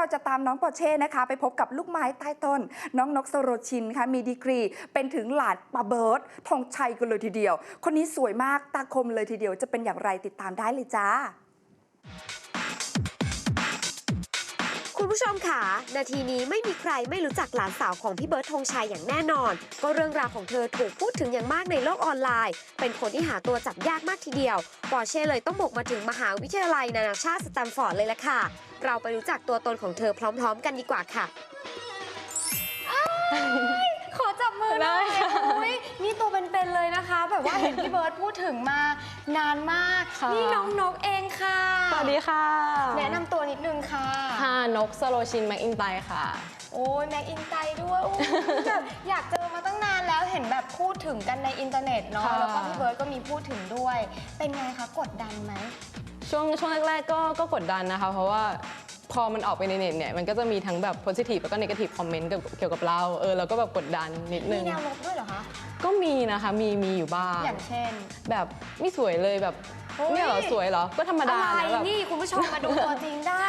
เราจะตามน้องปอเช่นะคะ ไปพบกับลูกไม้ใต้ต้น น้องนกสโรชินค่ะมีดีกรี เป็นถึงหลานปาเบิร์ตธงชัยกันเลยทีเดียว คนนี้สวยมากตาคมเลยทีเดียวจะเป็นอย่างไรติดตามได้เลยจ้า คุณผู้ชมค่ะ นาทีนี้ไม่มีใครไม่รู้จักหลานสาวของพี่เบิร์ดธงชัยอย่างแน่นอน ก็เรื่องราวของเธอถูกพูดถึงอย่างมากในโลกออนไลน์ เป็นคนที่หาตัวจับยากมากทีเดียว ปอร์เช่เลยต้องบุกมาถึงมหาวิทยาลัยนานาชาติสแตมฟอร์ดเลยละค่ะ เราไปรู้จักตัวตนของเธอพร้อมๆ กันดีกว่าค่ะ ขอจับมือหน่อยอุ๊ยนี่ตัวเป็นๆเลยนะคะ แบบว่าเห็นพี่เบิร์ตพูดถึงมานานมาก ค่ะ นี่น้องนกเองค่ะ สวัสดีค่ะ แนะนำตัวนิดนึงค่ะค่ะ นกสโลชินแม็กอินไตค่ะ โอ้ยแม็กอินไตด้วยโอ้ยแบบอยากเจอมาตั้งนานแล้วเห็นแบบพูดถึงกันในอินเทอร์เน็ตเนาะค่ะ แล้วก็พี่เบิร์ตก็มีพูดถึงด้วย เป็นไงคะกดดันไหม ช่วงช่วงแรกๆก็ก็กดดันนะคะ เพราะว่า พอมันออกไปในเน็ตเนี่ยมันก็จะมีทั้งแบบ positive แล้วก็ negative comment เกี่ยวกับเกี่ยวกับเราเออเราก็แบบกดดันนิดนึมีง แนวลบด้วยเหรอคะ ก็มีนะคะมีมีอยู่บ้าง อย่างเช่น แบบไม่สวยเลยแบบโอ้ย เนี่ยเหรอสวยเหรอ ก็ธรรมดาอะไรนะแบบ นี่คุณผู้ชมมาดูตัวจริงได้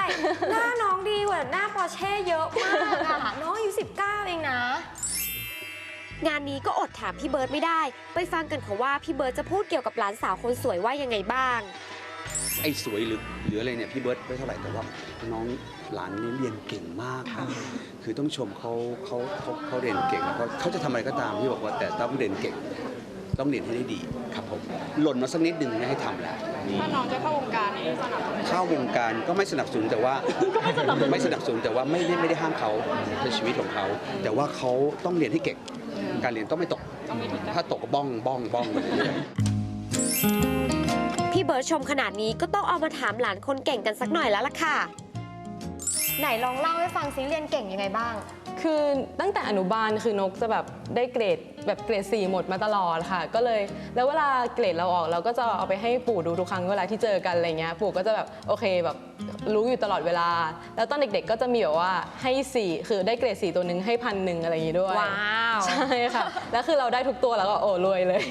หน้าน้องดีกว่าหน้าปอร์เช่เยอะมากอะน้องอายุ19 เองนะ งานนี้ก็อดถามพี่เบิร์ดไม่ได้ ไปฟังกันค่ะว่าพี่เบิร์ดจะพูดเกี่ยวกับหลานสาวคนสวยว่ายังไงบ้าง ไอ้สวยหรือหรืออะไรเนี่ยพี่เบิร์ตไม่เท่าไหร่แต่ว่าน้องหลานนี่เรียนเก่งมากครับคือต้องชมเขาเขาเขาเขาเรียนเก่งแล้วก็เขาจะทำอะไรก็ตามพี่บอกว่าแต่ต้องเรียนเก่ง ต้องเรียนให้ได้ดีครับผมหล่นมาสักนิดหนึ่งไม่ให้ทำแล้วถ้าน้องจะเข้าวงการนี่สนับสนุนเข้าวงการก็ไม่สนับสนุนแต่ว่าไม่สนับสนุนแต่ว่าไม่ได้ไม่ได้ห้ามเขาในชีวิตของเขา แต่ว่าเขาต้องเรียนให้เก่ง การเรียนต้องไม่ตกถ้าตกก็บ้องบ้องบ้องไปเรื่อยๆพี่เบิร์ดชมขนาดนี้ก็ต้องเอามาถามหลานคนเก่งกันสักหน่อยแล้วล่ะค่ะ ไหนลองเล่าให้ฟังซิเรียนเก่งยังไงบ้าง คือตั้งแต่อนุบาลคือนกจะแบบได้เกรดแบบเกรด4หมดมาตลอดค่ะ ก็เลยแล้วเวลาเกรดเราออกเราก็จะเอาไปให้ปู่ดูทุกครั้งเวลาที่เจอกันอะไรเงี้ยปู่ก็จะแบบโอเคแบบรู้อยู่ตลอดเวลา แล้วตอนเด็กๆก็จะมีแบบว่าให้4คือได้เกรด4ตัวหนึ่งให้พันหนึ่งอะไรอย่างงี้ด้วยว้าวใช่ค่ะแล้วคือเราได้ทุกตัวแล้วก็โอ้รวยเลย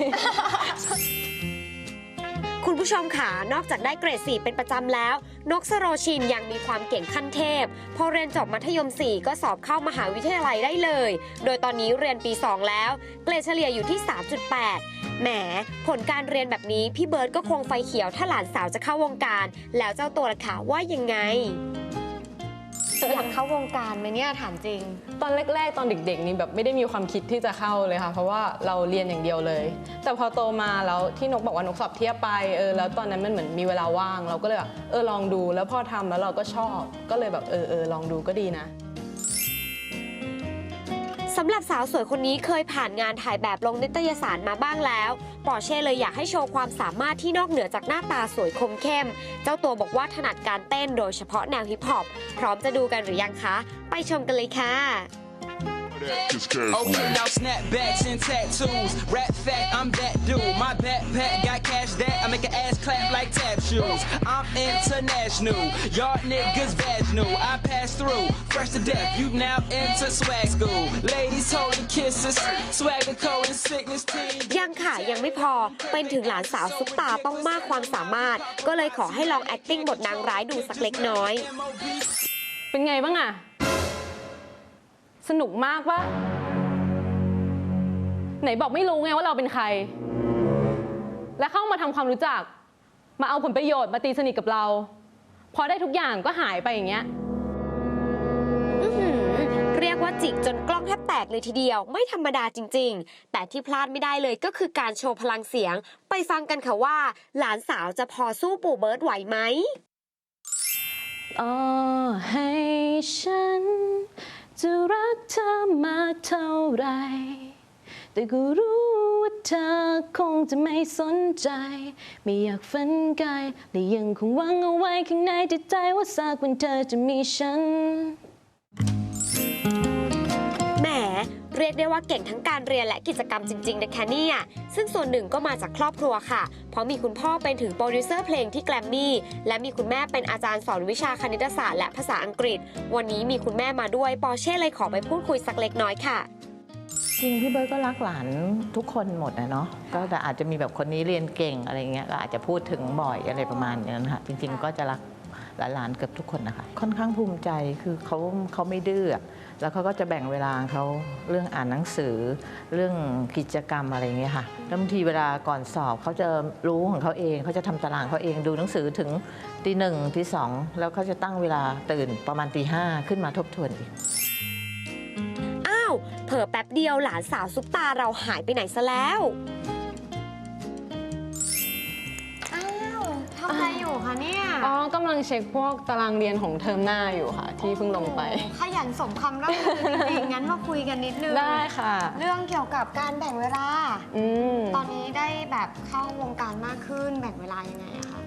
คุณ ผู้ชมค่ะ นอกจากได้เกรด 4 เป็นประจำแล้ว นกสโรชินยังมีความเก่งขั้นเทพ พอเรียนจบมัธยม 4 ก็สอบเข้ามหาวิทยาลัยได้เลย โดยตอนนี้เรียนปี 2 แล้ว เกรดเฉลี่ยอยู่ที่ 3.8 แหม ผลการเรียนแบบนี้ พี่เบิร์ดก็คงไฟเขียวถ้าหลานสาวจะเข้าวงการ แล้วเจ้าตัวล่ะค่ะว่ายังไง อยากเข้าวงการไหมเนี่ยถามจริง ตอนแรก ๆ ตอนเด็ก ๆ นี่แบบไม่ได้มีความคิดที่จะเข้าเลยค่ะ เพราะว่าเราเรียนอย่างเดียวเลย แต่พอโตมาแล้วที่นกบอกว่านกสอบเทียบไปเออแล้วตอนนั้นมันเหมือนมีเวลาว่าง เราก็เลยแบบเออลองดูแล้วพอทำแล้วเราก็ชอบ ก็เลยแบบเออเออลองดูก็ดีนะ สำหรับสาวสวยคนนี้เคยผ่านงานถ่ายแบบลงนิตยสารมาบ้างแล้วปอร์เช่เลยอยากให้โชว์ความสามารถที่นอกเหนือจากหน้าตาสวยคมเข้ม เจ้าตัวบอกว่าถนัดการเต้นโดยเฉพาะแนวฮิปฮอปพร้อมจะดูกันหรือยังคะ ไปชมกันเลยค่ะ Okay, now snapbacks and tattoos. Rap fact, I'm that dude. My backpack got cash that I make an ass clap like tap shoes. I'm international. Y'all niggas vaginal. I pass through. Fresh to death, you now enter swag school. Ladies holding kisses. Swagger code and sickness team. ยังค่ะ ยังไม่พอ เป็นถึงหลานสาวซุปตาต้องมากความสามารถ ก็เลยขอให้ลอง acting บทนางร้ายดูสักเล็กน้อย เป็นไงบ้างอะ สนุกมากปะไหนบอกไม่รู้ไงว่าเราเป็นใคร และเข้ามาทำความรู้จัก มาเอาผลประโยชน์มาตีสนิทกับเรา พอได้ทุกอย่างก็หายไปอย่างเงี้ย อื้อหือเรียกว่าจิกจนกล้องแทบแตกเลยทีเดียว ไม่ธรรมดาจริง ๆ แต่ที่พลาดไม่ได้เลยก็คือการโชว์พลังเสียง ไปฟังกันค่ะว่า หลานสาวจะพอสู้ปู่เบิร์ดไหวไหม ต่อให้ฉัน จะรักเธอมากเท่าไร แต่ก็รู้ว่าเธอคงจะไม่สนใจ ไม่อยากฝันไกลและยังคงหวังเอาไว้ข้างในจิตใจว่าสักวันเธอจะมีฉัน เรียกได้ว่าเก่งทั้งการเรียนและกิจกรรมจริงๆนะคะเนี่ยซึ่งส่วนหนึ่งก็มาจากครอบครัวค่ะ เพราะมีคุณพ่อเป็นถึงโปรดิวเซอร์เพลงที่แกรมมี่และมีคุณแม่เป็นอาจารย์สอนวิชาคณิตศาสตร์และภาษาอังกฤษ วันนี้มีคุณแม่มาด้วยปอเช่เลยขอไปพูดคุยสักเล็กน้อยค่ะจริงพี่เบิร์ดก็รักหลานทุกคนหมดนะเนาะก็แต่อาจจะมีแบบคนนี้เรียนเก่งอะไรเงี้ยก็อาจจะพูดถึงบ่อยอะไรประมาณนี้นะคะจริง ๆ ก็จะรัก หลานๆเกือบทุกคนนะคะ ค่อนข้างภูมิใจคือเขาเขาไม่ดื้อแล้วเขาก็จะแบ่งเวลาของเขาเรื่องอ่านหนังสือ เรื่องกิจกรรมอะไรอย่างเงี้ยค่ะแล้วบางทีเวลาก่อนสอบเขาจะรู้ของเขาเองเขาจะทำตารางเขาเองดูหนังสือถึงตีหนึ่งตีสองแล้วเขาจะตั้งเวลาตื่นประมาณตีห้าขึ้นมาทบทวนอีกอ้าวเผลอแป๊บเดียวหลานสาวซุปตาเราหายไปไหนซะแล้ว อ้าวทำอะไรอยู่คะเนี่ย อ๋อกำลังเช็คพวกตารางเรียนของเทอมหน้าอยู่ค่ะ ที่เพิ่งลงไปโอ้โหขยันสมคำร่ำลือจริงๆงั้นมาคุยกันนิดนึง ได้ค่ะ เรื่องเกี่ยวกับการแบ่งเวลา อืม ตอนนี้ได้แบบเข้าวงการมากขึ้นแบ่งเวลายังไงอะคะ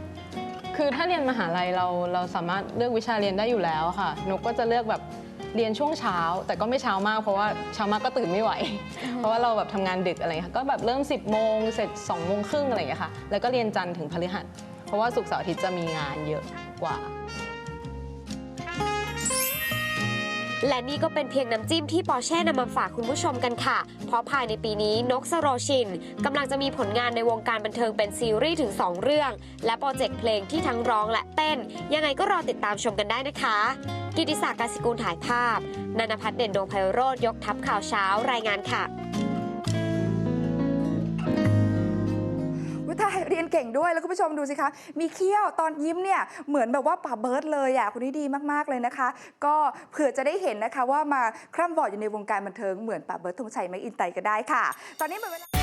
คือถ้าเรียนมหาลัยเราเราสามารถเลือกวิชาเรียนได้อยู่แล้วค่ะนกก็จะเลือกแบบเรียนช่วงเช้า แต่ก็ไม่เช้ามากเพราะว่าเช้ามากก็ตื่นไม่ไหว เพราะว่าเราแบบทำงานดึกอะไรอย่างเงี้ยค่ะก็แบบเริ่ม 10โมงเสร็จ2โมงครึ่งอะไรอย่างเงี้ยค่ะแล้วก็เรียนจันทร์ถึงพฤหัสเพ ราะว่าศุกร์เสาร์อาทิตย์จะมีงานเยอะกว่า และนี่ก็เป็นเพียงน้ำจิ้มที่ปอร์เช่นำมาฝากคุณผู้ชมกันค่ะ เพราะภายในปีนี้นกสโรชินกำลังจะมีผลงานในวงการบันเทิงเป็นซีรีส์ถึง 2 เรื่อง และโปรเจกต์เพลงที่ทั้งร้องและเต้น ยังไงก็รอติดตามชมกันได้นะคะ กิติศักดิ์กสิกุลถ่ายภาพนันพัฒน์เด่นดวงไพโรธยกทัพข่าวเช้ารายงานค่ะ วิทยเรียนเก่งด้วย แล้วคุณผู้ชมดูสิคะ มีเขี้ยวตอนยิ้มเนี่ยเหมือนแบบว่าป่าเบิร์ดเลยอะคนนี้ดีมากๆเลยนะคะ ก็เผื่อจะได้เห็นนะคะว่ามาคร่ำบอดอยู่ในวงการบันเทิงเหมือนป่าเบิร์ดธงชัยแม็กอินไตก็ได้ค่ะ ตอนนี้หมดเวลา